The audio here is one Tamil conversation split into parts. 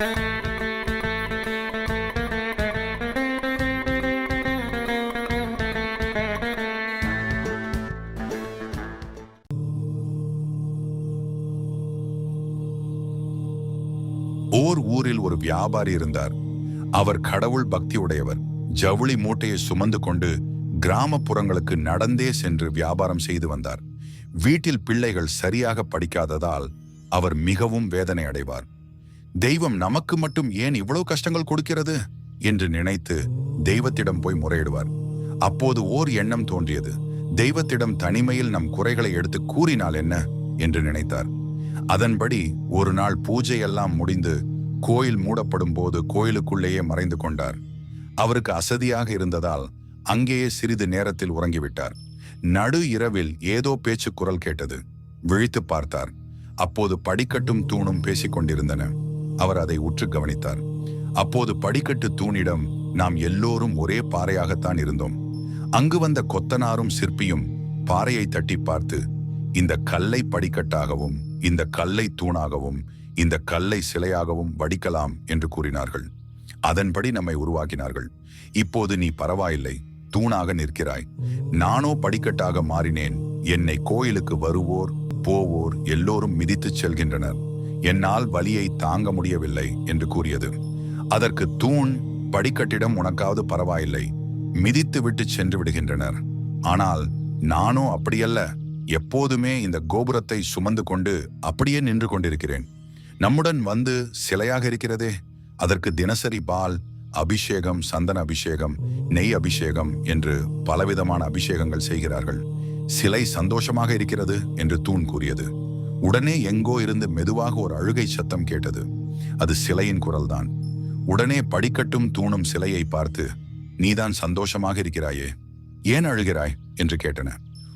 ஓர் ஊரில் ஒரு வியாபாரி இருந்தார். அவர் கடவுள் பக்தி உடையவர் ஜவுளி மூட்டையை சுமந்து கொண்டு கிராமப்புறங்களுக்கு நடந்தே சென்று வியாபாரம் செய்து வந்தார். வீட்டில் பிள்ளைகள் சரியாக படிக்காததால் அவர் மிகவும் வேதனை அடைவார் தெய்வம் நமக்கு மட்டும் ஏன் இவ்வளவு கஷ்டங்கள் கொடுக்கிறது? என்று நினைத்து தெய்வத்திடம் போய் முறையிடுவார். அப்போது ஓர் எண்ணம் தோன்றியது. தெய்வத்திடம் தனிமையில் நம் குறைகளை எடுத்து கூறினால் என்ன? என்று நினைத்தார். அதன்படி ஒரு நாள் பூஜை எல்லாம் முடிந்து கோயில் மூடப்படும் போது கோயிலுக்குள்ளேயே மறைந்து கொண்டார். அவருக்கு அசதியாக இருந்ததால் அங்கேயே சிறிது நேரத்தில் உறங்கிவிட்டார். நடு இரவில் ஏதோ பேச்சு குரல் கேட்டது. விழித்து பார்த்தார். அப்போது படிக்கட்டும் தூணும் பேசிக் கொண்டிருந்தன. அவர் அதை உற்று கவனித்தார். அப்போது படிக்கட்டு தூணிடம் நாம் எல்லோரும் ஒரே பாறையாகத்தான் இருந்தோம். அங்கு வந்த கொத்தனாரும் சிற்பியும் பாறையை தட்டி பார்த்து இந்த கல்லை படிக்கட்டாகவும் இந்த கல்லை தூணாகவும் இந்த கல்லை சிலையாகவும் வடிக்கலாம் என்று கூறினார்கள். அதன்படி நம்மை உருவாக்கினார்கள். இப்போது நீ பரவாயில்லை தூணாக நிற்கிறாய். நானோ படிக்கட்டாக மாறினேன். என்னை கோயிலுக்கு வருவோர் போவோர் எல்லோரும் மிதித்துச் செல்கின்றனர். என்னால் வலியை தாங்க முடியவில்லை என்று கூறியது. அதற்கு தூண் படிக்கட்டிடம் உனக்காவது பரவாயில்லை. மிதித்து விட்டு சென்று விடுகின்றனர். ஆனால் நானோ அப்படியல்ல. எப்போதுமே இந்த கோபுரத்தை சுமந்து கொண்டு அப்படியே நின்று கொண்டிருக்கிறேன். நம்முடன் வந்து சிலையாக இருக்கிறதே. அதற்கு தினசரி பால் அபிஷேகம் சந்தன அபிஷேகம் நெய் அபிஷேகம் என்று பலவிதமான அபிஷேகங்கள் செய்கிறார்கள். சிலை சந்தோஷமாக இருக்கிறது என்று தூண் கூறியது. உடனே எங்கோ இருந்து மெதுவாக ஒரு அழுகை சத்தம் கேட்டது. அது சிலையின் குரல்தான். உடனே படிக்கட்டும் தூணும் சிலையை பார்த்து நீதான் சந்தோஷமாக இருக்கிறாயே ஏன் அழுகிறாய்? என்று கேட்டன.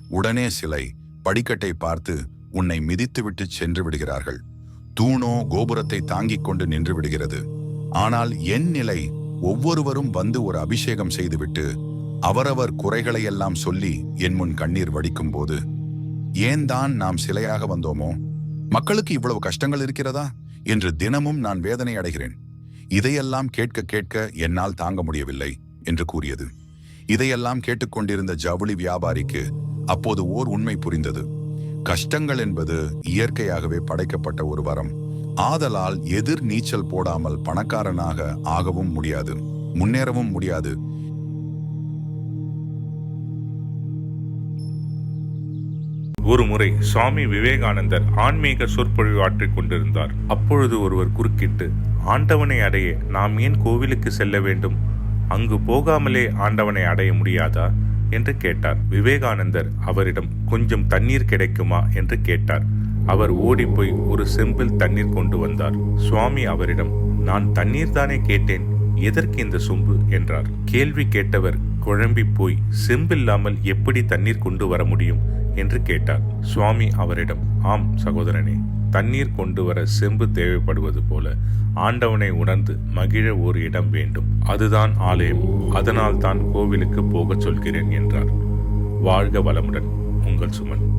உடனே சிலை படிக்கட்டை பார்த்து உன்னை மிதித்துவிட்டு சென்று விடுகிறார்கள். தூணோ கோபுரத்தை தாங்கிக் கொண்டு நின்று விடுகிறது. ஆனால் என் நிலை ஒவ்வொருவரும் வந்து ஒரு அபிஷேகம் செய்துவிட்டு அவரவர் குறைகளையெல்லாம் சொல்லி என் முன் கண்ணீர் வடிக்கும் போது ஏன் தான் நாம் சிலையாக வந்தோமோ? மக்களுக்கு இவ்வளவு கஷ்டங்கள் இருக்கிறதா? என்று தினமும் நான் வேதனை அடைகிறேன். இதையெல்லாம் கேட்க கேட்க என்னால் தாங்க முடியவில்லை என்று கூறியது. இதையெல்லாம் கேட்டுக்கொண்டிருந்த ஜவுளி வியாபாரிக்கு அப்போது ஓர் உண்மை புரிந்தது. கஷ்டங்கள் என்பது இயற்கையாகவே படைக்கப்பட்ட ஒரு வரம். ஆதலால் எதிர் நீச்சல் போடாமல் பணக்காரனாக ஆகவும் முடியாது முன்னேறவும் முடியாது ஒருமுறை சுவாமி விவேகானந்தர் ஆன்மீக சொற்பொழிவு ஆற்றிக் கொண்டிருந்தார். அப்பொழுது ஒருவர் குறுக்கிட்டு ஆண்டவனை அடைய நாம் ஏன் கோவிலுக்கு செல்ல வேண்டும்? அங்கு போகாமலே ஆண்டவனை அடைய முடியாதா? என்று கேட்டார். விவேகானந்தர் அவரிடம் கொஞ்சம் தண்ணீர் கிடைக்குமா? என்று கேட்டார். அவர் ஓடிப்போய் ஒரு செம்பில் தண்ணீர் கொண்டு வந்தார். சுவாமி அவரிடம் நான் தண்ணீர் தானே கேட்டேன் எதற்கு இந்த சொம்பு? என்றார். கேள்வி கேட்டவர் குழம்பி போய் செம்பில்லாமல் எப்படி தண்ணீர் கொண்டு வர முடியும்? என்று கேட்டார் சுவாமி அவரிடம் ஆம் சகோதரனே தண்ணீர் கொண்டு வர செம்பு தேவைப்படுவது போல ஆண்டவனை உணர்ந்து மகிழ ஒரு இடம் வேண்டும். அதுதான் ஆலயம். அதனால் தான் கோவிலுக்கு போகச் சொல்கிறேன் என்றார். வாழ்க வளமுடன் உங்கள் சுமன்.